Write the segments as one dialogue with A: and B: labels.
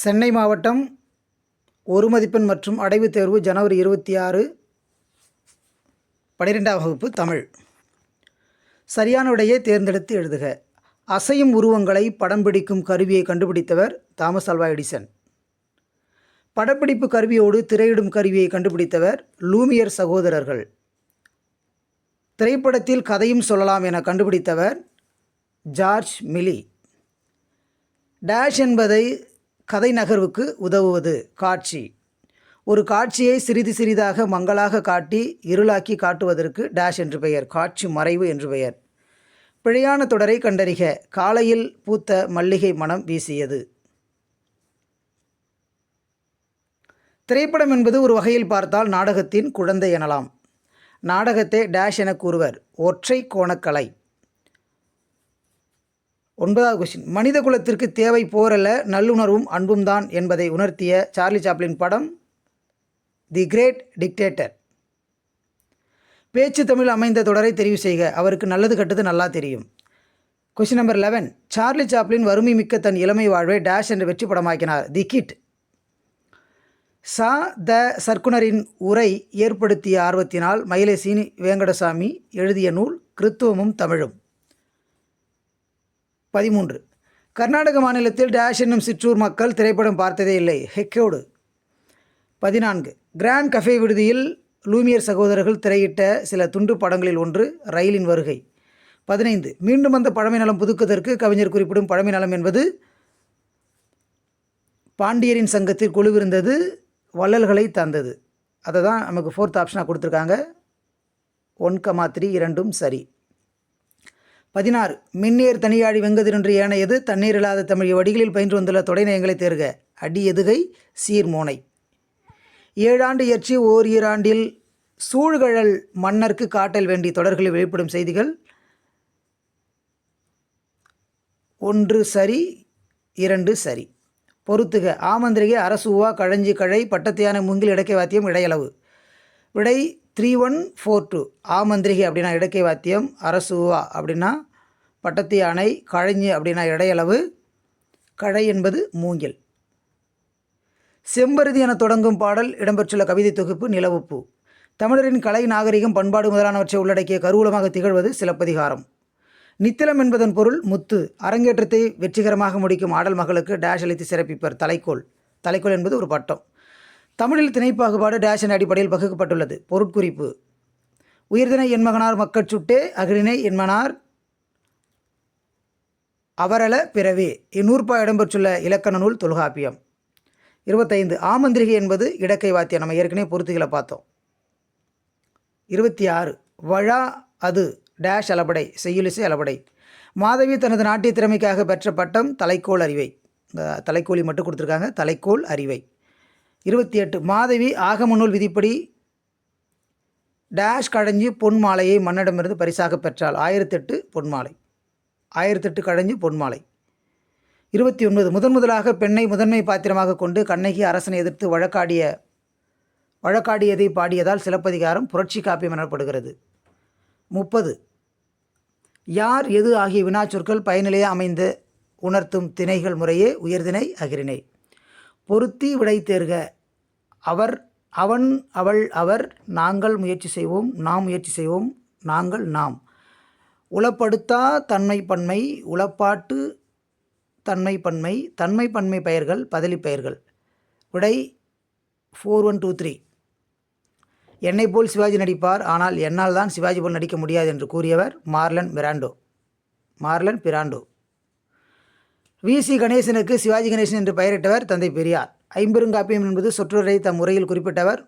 A: சென்னை மாவட்டம் ஒரு மதிப்பெண் மற்றும் அடைவு தேர்வு ஜனவரி இருபத்தி ஆறு பனிரெண்டாம் வகுப்பு தமிழ். சரியான விடையை தேர்ந்தெடுத்து எழுதுக. அசையும் உருவங்களை படம் பிடிக்கும் கருவியை கண்டுபிடித்தவர் தாமஸ் அல்வா எடிசன். படப்பிடிப்பு கருவியோடு திரையிடும் கருவியை கண்டுபிடித்தவர் லூமியர் சகோதரர்கள். திரைப்படத்தில் கதையும் சொல்லலாம் என கண்டுபிடித்தவர் ஜார்ஜ் மிலி டேஷ் என்பதை கதை நகர்வுக்கு உதவுவது காட்சி. ஒரு காட்சியை சிறிது சிறிதாக மங்களாக காட்டி இருளாக்கி காட்டுவதற்கு டேஷ் என்று பெயர் காட்சி மறைவு என்று பெயர். பிழையான தொடரை கண்டறிக காலையில் பூத்த மல்லிகை மனம் வீசியது. திரைப்படம் என்பது ஒரு வகையில் பார்த்தால் நாடகத்தின் குழந்தை எனலாம். நாடகத்தை டேஷ் என கூறுவர் ஒற்றை கோணக்கலை. ஒன்பதாவது கொஸ்டின் மனித குலத்திற்கு தேவை போரல்ல நல்லுணர்வும் அன்பும் தான் என்பதை உணர்த்திய சார்லி சாப்ளின் படம் தி கிரேட் டிக்டேட்டர் பேச்சு தமிழ் அமைந்த தொடரை தெரிவு செய்க. அவருக்கு நல்லது கட்டது நல்லா தெரியும். Question number eleven Charlie Chaplin வறுமை மிக்க தன் இளமை வாழ்வை டேஷ் என்று வெற்றி படமாக்கினார். தி கிட் சா த சர்க்குனரின் உரை ஏற்படுத்திய ஆர்வத்தினால் மயிலை சீனி வேங்கடசாமி எழுதிய நூல் கிறித்துவமும் தமிழும். பதிமூன்று. கர்நாடக மாநிலத்தில் டேஷ் என்னும் சிற்றூர் மக்கள் திரைப்படம் பார்த்ததே இல்லை. ஹெக்கோடு. பதினான்கு. கிராண்ட் கஃபே விடுதியில் லூமியர் சகோதரர்கள் திரையிட்ட சில துண்டு படங்களில் ஒன்று ரயிலின் வருகை. பதினைந்து. மீண்டும் அந்த பழமை நலம் புதுக்குவதற்கு கவிஞர் குறிப்பிடும் பழமை நலம் என்பது பாண்டியரின் சங்கத்தில் குழுவிருந்தது வள்ளல்களை தந்தது. அதை தான் நமக்கு ஃபோர்த் ஆப்ஷனாக கொடுத்துருக்காங்க. ஒன் கமா த்ரீ இரண்டும் சரி. பதினாறு. மின்னேர் தனியாழி வெங்கதிரன்று ஏனையது தண்ணீர் இல்லாத தமிழ் வடிகளில் பயின்று வந்துள்ள தொடைநயங்களை தேர்க. அடி எதுகை சீர்மோனை ஏழாண்டு இயற்றி ஓர் ஈராண்டில் சூழ்கழல் மன்னர்க்கு காட்டல் வேண்டி தொடர்களில் வெளிப்படும் செய்திகள். ஒன்று சரி இரண்டு சரி. பொறுத்துக ஆமந்திரிகை அரசுவா கழஞ்சி கழை பட்டத்தியான முங்கில் இடக்கை வாத்தியம் இடையளவு. விடை த்ரீ ஒன் ஃபோர் டூ. ஆமந்திரிகை அப்படின்னா இடக்கை வாத்தியம் அரசுவா அப்படின்னா பட்டத்து யானை கழஞ்சு அப்படின்னா இடையளவு. கழை என்பது மூங்கில். செம்பருதி என தொடங்கும் பாடல் இடம்பெற்றுள்ள கவிதை தொகுப்பு நிலவுப்பு. தமிழரின் கலை நாகரிகம் பண்பாடு முதலானவற்றை உள்ளடக்கிய கருவூலமாக திகழ்வது சிலப்பதிகாரம். நித்திலம் என்பதன் பொருள் முத்து. அரங்கேற்றத்தை வெற்றிகரமாக முடிக்கும் ஆடல் மகளுக்கு டேஷ் அளித்து சிறப்பிப்பர் தலைக்கோல் தலைக்கோல் என்பது ஒரு பட்டம். தமிழில் திணைப்பாகுபாடு டேஷின் அடிப்படையில் பகுக்கப்பட்டுள்ளது பொருட்குறிப்பு. உயிர்தினை என்மகனார் மக்கட் சுட்டே அகிலினை என்மனார் அவரள பிறவே. இந்நூற்பா இடம்பெற்றுள்ள இலக்கண நூல் தொல்காப்பியம். இருபத்தைந்து ஆமந்திரிகை என்பது இடக்கை வாத்தியம். நம்ம ஏற்கனவே பொருத்துகளை பார்த்தோம். இருபத்தி ஆறு வழா அது டேஷ் அளபடை செய்யுலிசை அளபடை. மாதவி தனது நாட்டிய திறமைக்காக பெற்ற பட்டம் தலைக்கோல் அறிவை. இந்த தலைக்கோலி மட்டும் கொடுத்துருக்காங்க தலைக்கோல் அறிவை. இருபத்தி எட்டு மாதவி ஆகமநூல் விதிப்படி டேஷ் கடைஞ்சி பொன் மாலையை மன்னிடமிருந்து பரிசாக பெற்றாள். ஆயிரத்தெட்டு பொன்மாலை ஆயிரத்தெட்டு கடைஞ்சு பொன்மாலை. இருபத்தி ஒன்பது முதன் முதலாக பெண்ணை முதன்மை பாத்திரமாக கொண்டு கண்ணகி அரசனை எதிர்த்து வழக்காடிய வழக்காடியதை பாடியதால் சிலப்பதிகாரம் புரட்சி காப்பியம் எனப்படுகிறது. முப்பது யார் எது ஆகிய வினாச்சொற்கள் பயனிலையே அமைந்து உணர்த்தும் திணைகள் முறையே உயர்திணை அகிரிணை. பொருத்தி விடை தேர்க அவர் அவன் அவள் அவர் நாங்கள் முயற்சி செய்வோம் நாம் முயற்சி செய்வோம் நாங்கள் நாம். உளப்படுத்தா தன்மை பன்மை உளப்பாட்டு தன்மை பன்மை தன்மை பன்மை பெயர்கள் பதிலி பெயர்கள். விடை ஃபோர் ஒன் டூ த்ரீ என்னை போல் சிவாஜி நடிப்பார் ஆனால் என்னால் தான் சிவாஜி போல் நடிக்க முடியாது என்று கூறியவர் Marlon Brando. Marlon Brando. V. C. கணேசனுக்கு சிவாஜி கணேசன் என்று பெயரிட்டவர் தந்தை பெரியார். ஐம்பெருங்காப்பியம் என்பது சொற்றொடரை தம் முறையில் குறிப்பிட்டவர்.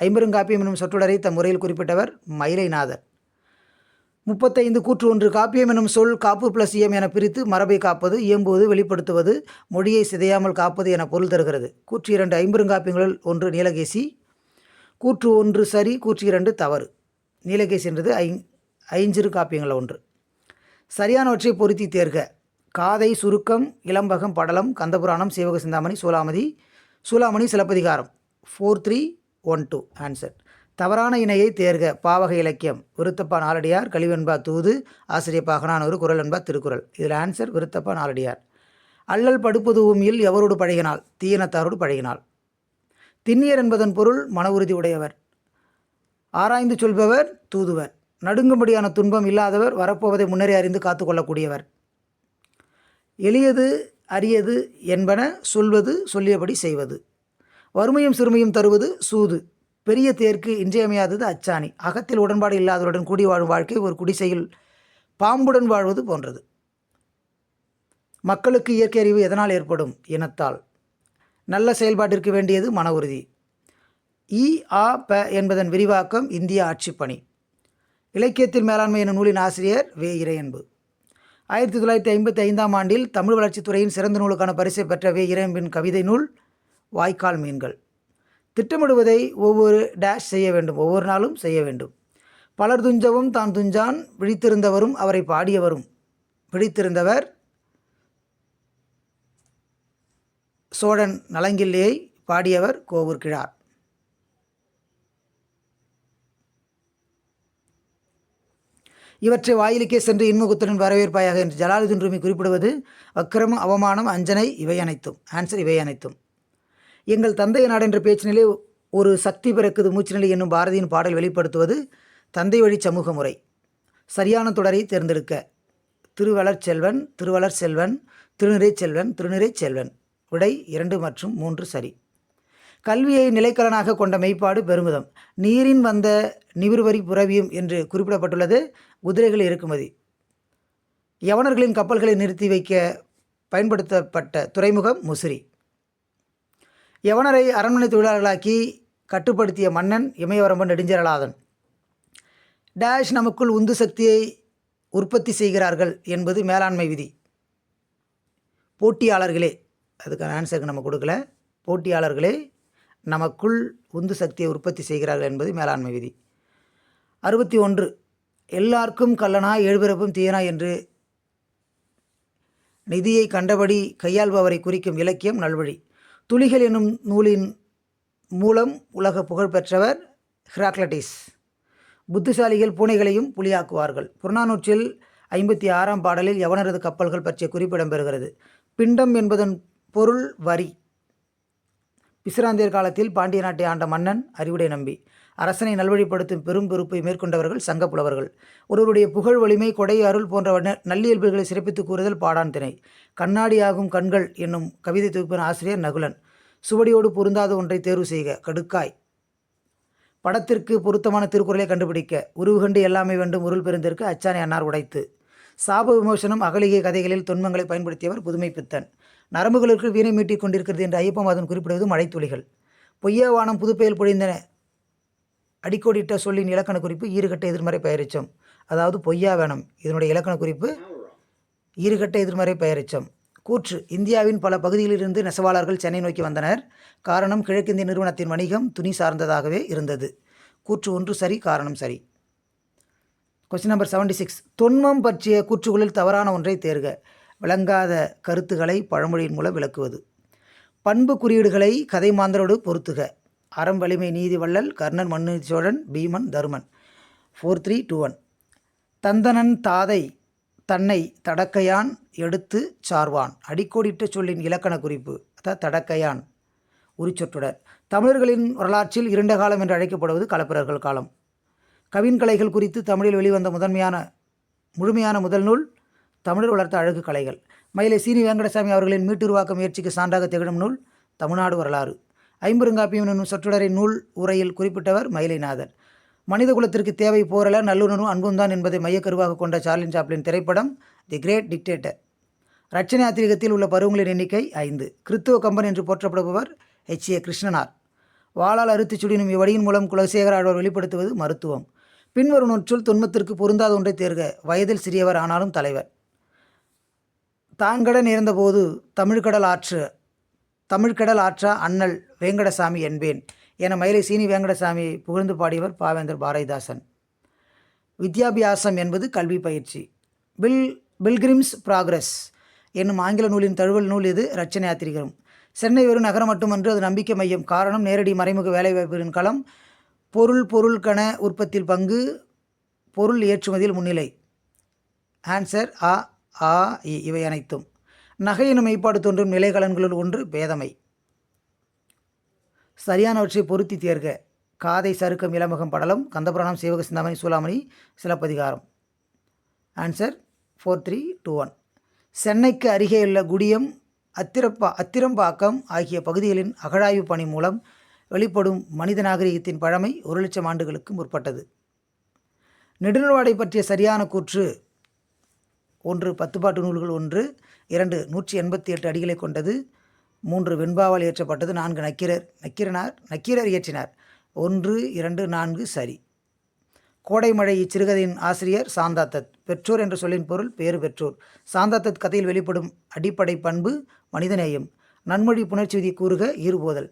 A: ஐம்பெருங்காப்பியம் என்னும் சொற்றொடரை தம் முறையில் குறிப்பிட்டவர் மயிலைநாதர். முப்பத்தைந்து கூற்று ஒன்று காப்பியம் எனும் சொல் காப்பு பிளஸ் இயம் என பிரித்து மரபை காப்பது இயம்புவது வெளிப்படுத்துவது மொழியை சிதையாமல் காப்பது என பொருள் தருகிறது. கூற்று இரண்டு ஐம்பெருங்காப்பியங்களில் ஒன்று நீலகேசி கூற்று ஒன்று சரி கூற்று இரண்டு தவறு. நீலகேசி என்றது ஐ ஐஞ்சிறு காப்பியங்கள் ஒன்று. சரியானவற்றை பொருத்தி தேர்க. காதை சுருக்கம் இளம்பகம் படலம் Kandapuranam Sivaka Chintamani Soolamathi Choolamani Silappathikaram. Four three one two answer தவறான இணையை தேர்க. பாவக இலக்கியம். விருத்தப்பா நாலடியார் கலிவெண்பா தூது ஆசிரியப்பா அகனானூறு குரல் என்பா திருக்குறள். இதில் ஆன்சர் விருத்தப்பா நாலடியார். அல்லல் படுப்பது ஊமியில் எவரோடு பழகினாள் தீயனத்தாரோடு பழகினாள் திண்ணியர் என்பதன் பொருள் மன உறுதி உடையவர். ஆராய்ந்து சொல்பவர் தூதுவர். நடுங்கும்படியான துன்பம் இல்லாதவர் வரப்போவதை முன்னரே அறிந்து காத்துக்கொள்ளக்கூடியவர் எளியது அரியது என்பன சொல்வது சொல்லியபடி செய்வது. வறுமையும் சிறுமையும் தருவது சூது. பெரிய தேர்க்கு இன்றியமையாதது அச்சாணி. அகத்தில் உடன்பாடு இல்லாதவருடன் கூடி வாழும் வாழ்க்கை ஒரு குடிசையில் பாம்புடன் வாழ்வது போன்றது. மக்களுக்கு இயற்கை அறிவு எதனால் ஏற்படும்? இனத்தால். நல்ல செயல்பாட்டிற்கு வேண்டியது மன உறுதி. இ ஆ ப என்பதன் விரிவாக்கம் இந்திய ஆட்சிப்பணி இலக்கியத்தில் மேலாண்மை எனும் நூலின் ஆசிரியர் வே. இறையன்பு. ஆயிரத்தி தொள்ளாயிரத்தி ஐம்பத்தி ஐந்தாம் ஆண்டில் தமிழ் வளர்ச்சித்துறையின் சிறந்த நூலுக்கான பரிசை பெற்ற வே. இறையன்பின் கவிதை நூல் வாய்க்கால் மீன்கள். திட்டமிடுவதை ஒவ்வொரு டேஷ் செய்ய வேண்டும். ஒவ்வொரு நாளும் செய்ய வேண்டும். பலர் துஞ்சவும் தான் துஞ்சான் விழித்திருந்தவரும் அவரை பாடியவரும். பிடித்திருந்தவர் சோழன் நலங்கிள்ளியை பாடியவர் கோவூர் கிழார். இவற்றை வாயிலுக்கே சென்று இன்முகத்துடன் வரவேற்பாயாக என்று ஜலாலுதீன் ரூமி குறிப்பிடுவது அக்கிரமம் அவமானம் அஞ்சனை இவை அனைத்தும். ஆன்சர் இவை அனைத்தும். எங்கள் தந்தைய நாடு என்ற பேச்சினிலே ஒரு சக்தி பிறக்குது மூச்சுநிலை என்னும் பாரதியின் பாடல் வெளிப்படுத்துவது தந்தை வழி சமூக முறை. சரியான தொடரை தேர்ந்தெடுக்க. திருவளர் செல்வன் திருவளர் செல்வன் திருநிறை செல்வன் திருநிறை செல்வன். விடை இரண்டு மற்றும் மூன்று சரி. கல்வியை நிலைக்கலனாக கொண்ட மெய்ப்பாடு பெருமிதம். நீரின் வந்த நிவிர்வரி புறவியும் என்று குறிப்பிடப்பட்டுள்ளது. குதிரைகள் இறக்குமதி. யவனர்களின் கப்பல்களை நிறுத்தி வைக்க பயன்படுத்தப்பட்ட துறைமுகம் முசிறி. யவனரை அரண்மனை தொழிலாளர்களாக்கி கட்டுப்படுத்திய மன்னன் இமயவரம்பன் நெடுஞ்சரலாதன் டேஷ் நமக்குள் உந்து சக்தியை உற்பத்தி செய்கிறார்கள் என்பது மேலாண்மை விதி. போட்டியாளர்களே அதுக்கான ஆன்சருக்கு நம்ம கொடுக்கல. போட்டியாளர்களே நமக்குள் உந்து சக்தியை உற்பத்தி செய்கிறார்கள் என்பது மேலாண்மை விதி. அறுபத்தி ஒன்று எல்லாருக்கும் கல்லனா எழுபிறப்பும் தீயனா என்று நிதியை கண்டபடி கையாள்பவரை குறிக்கும் இலக்கியம் நல்வழி. துளிகள் என்னும் நூலின் மூலம் உலக புகழ் பெற்றவர் ஹிராக்லட்டிஸ் புத்திசாலிகள் பூனைகளையும் புலியாக்குவார்கள். புறநானூற்றில் ஐம்பத்தி ஆறாம் பாடலில் யவனரது கப்பல்கள் பற்றிய குறிப்பிடம் பெறுகிறது. பிண்டம் என்பதன் பொருள் வரி. பிசிராந்தியர் காலத்தில் பாண்டிய நாட்டை ஆண்ட மன்னன் அறிவுடை நம்பி. அரசனை நல்வழிப்படுத்தும் பெரும் பொறுப்பை மேற்கொண்டவர்கள் சங்கப்புலவர்கள். ஒருவருடைய புகழ் வலிமை கொடை அருள் போன்ற நல்லியல்புகளை சிறப்பித்து கூறுதல் பாடான் திணை கண்ணாடியாகும் கண்கள் என்னும் கவிதை தொகுப்பின் ஆசிரியர் நகுலன். சுவடியோடு பொருந்தாத ஒன்றை தேர்வு செய்க கடுக்காய். படத்திற்கு பொருத்தமான திருக்குறளை கண்டுபிடிக்க உருவுகண்டு எல்லாமே வேண்டும் உருள் பெருந்திற்கு அச்சானை அன்னார் உடைத்து. சாப விமோசனம் அகலிகை கதைகளில் தொன்மங்களை பயன்படுத்தியவர் புதுமை பித்தன். நரம்புகளுக்கு வீணை மீட்டிக் கொண்டிருக்கிறது என்று ஐயப்பமாதன் குறிப்பிடுவது மழைத்துளிகள் பொய்யாவானம் புதுப்பெயல் பொழிந்தன அடிக்கோடிட்ட சொல்லின் இலக்கண குறிப்பு ஈறுகட்ட எதிர்மறை பெயரிச்சம் அதாவது பொய்யா வேணும். இதனுடைய இலக்கண குறிப்பு ஈறுகட்ட எதிர்மறை பெயரிச்சம் கூற்று இந்தியாவின் பல பகுதிகளிலிருந்து நெசவாளர்கள் சென்னை நோக்கி வந்தனர். காரணம் கிழக்கிந்திய நிறுவனத்தின் வணிகம் துணி சார்ந்ததாகவே இருந்தது. கூற்று ஒன்று சரி காரணம் சரி. கொஸ்டின் நம்பர் செவன்டி சிக்ஸ் தொன்மம் பற்றிய கூற்றுகளில் தவறான ஒன்றை தேர்க. விளங்காத கருத்துக்களை பழமொழியின் மூலம் விளக்குவது. பண்பு குறியீடுகளை கதை மாந்தரோடு பொருத்துக. அறம் வலிமை நீதி வள்ளல் Karnan Manu Cholan Bheeman Dharuman. Four three two one தந்தனன் தாதை தன்னை தடக்கையான் எடுத்து சார்வான். அடிக்கோடிட்ட சொல்லின் இலக்கண குறிப்பு அதாவது தடக்கையான். உரிச்சொற்றுடர் தமிழர்களின் வரலாற்றில் இரண்ட காலம் என்று அழைக்கப்படுவது களப்பிரர்கள் காலம். கவின் கலைகள் குறித்து தமிழில் வெளிவந்த முதன்மையான முழுமையான முதல் நூல் தமிழர் வளர்த்த அழகு கலைகள். மயிலை சீனி வெங்கடசாமி அவர்களின் மீட்டுருவாக்க முயற்சிக்கு சான்றாக திகழும் நூல் தமிழ்நாடு வரலாறு. ஐம்பெருங்காப்பியம் என்னும் சொற்றொடரை நூல் உரையில் குறிப்பிட்டவர் மயிலைநாதர் மனித குலத்திற்கு தேவை போரல நல்லுணரும் அன்பும் தான் என்பதை மையக்கருவாக கொண்ட சார்லின் சாப்ளின் திரைப்படம் தி கிரேட் டிக்டேட்டர். ரச்சனை ஆத்திரிகத்தில் உள்ள பருவங்களின் எண்ணிக்கை ஐந்து. கிறித்துவ கம்பன் என்று போற்றப்படுபவர் எச். ஏ. கிருஷ்ணனார். வாளால் அறுத்துச் சுடினும் இவ்வடியின் மூலம் குலசேகர ஆழ்வார் வெளிப்படுத்துவது மருத்துவம். பின்வரும் நொற்றுள் துன்பத்திற்கு பொருந்தாத ஒன்றை தேர்க வயதில் சிறியவர் ஆனாலும் தலைவர். தாங்கட நேர்ந்தபோது தமிழ்கடல் ஆற்று தமிழ்கடல் ஆற்றா அண்ணல் வேங்கடசாமி என்பேன் என மயிலை சீனி வேங்கடசாமி புகழ்ந்து பாடியவர் பாவேந்தர் பாரதிதாசன். வித்யாபியாசம் என்பது கல்வி பயிற்சி. பில் பில்கிரிம்ஸ் ப்ராக்ரஸ் என்னும் ஆங்கில நூலின் தழுவல் நூல் இது ரச்சனை யாத்திரிகரும். சென்னை ஒரு நகரம் மட்டுமன்று அது நம்பிக்கை மையம். காரணம் நேரடி மறைமுக வேலைவாய்ப்புகளின் களம் பொருள் பொருள்கன உற்பத்தியில் பங்கு பொருள் ஏற்றுமதியில் முன்னிலை. ஆன்சர் ஆ ஆ இ இவை அனைத்தும். நகையின் மெய்ப்பாடு தோன்றும் நிலைகலன்களுள் ஒன்று பேதமை. சரியானவற்றை பொருத்தி தேர்க. காதை சருக்கம் இளமுகம் படலம் Kandapuranam Sivaka Chintamani Choolamani Silappathikaram. Answer four three two one சென்னைக்கு அருகேயுள்ள குடியம் அத்திரப்பா அத்திரம்பாக்கம் ஆகிய பகுதிகளின் அகழாய்வு பணி மூலம் வெளிப்படும் மனித நாகரிகத்தின் பழமை ஒரு லட்சம் ஆண்டுகளுக்கு முற்பட்டது. நெடுநல்வாடை பற்றிய சரியான கூற்று ஒன்று பத்துப்பாட்டு நூல்கள் ஒன்று இரண்டு நூற்றி எண்பத்தி எட்டு அடிகளை கொண்டது. மூன்று வெண்பாவால் இயற்றப்பட்டது நான்கு நக்கீரர் நக்கீரனார் நக்கீரர் இயற்றினார் ஒன்று இரண்டு நான்கு சரி. கோடைமழை இச்சிறுகதையின் ஆசிரியர் சாந்தாத்தத் பெற்றோர் என்ற சொல்லின் பொருள் பேறு பெற்றோர். சாந்தாத்தத் கதையில் வெளிப்படும் அடிப்படை பண்பு மனிதநேயம். நன்மொழி புணர்ச்சி விதி கூறுக ஈறுபோதல்.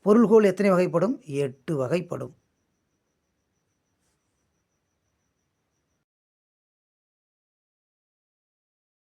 A: பொருள்கோள் எத்தனை வகைப்படும்? எட்டு வகைப்படும்.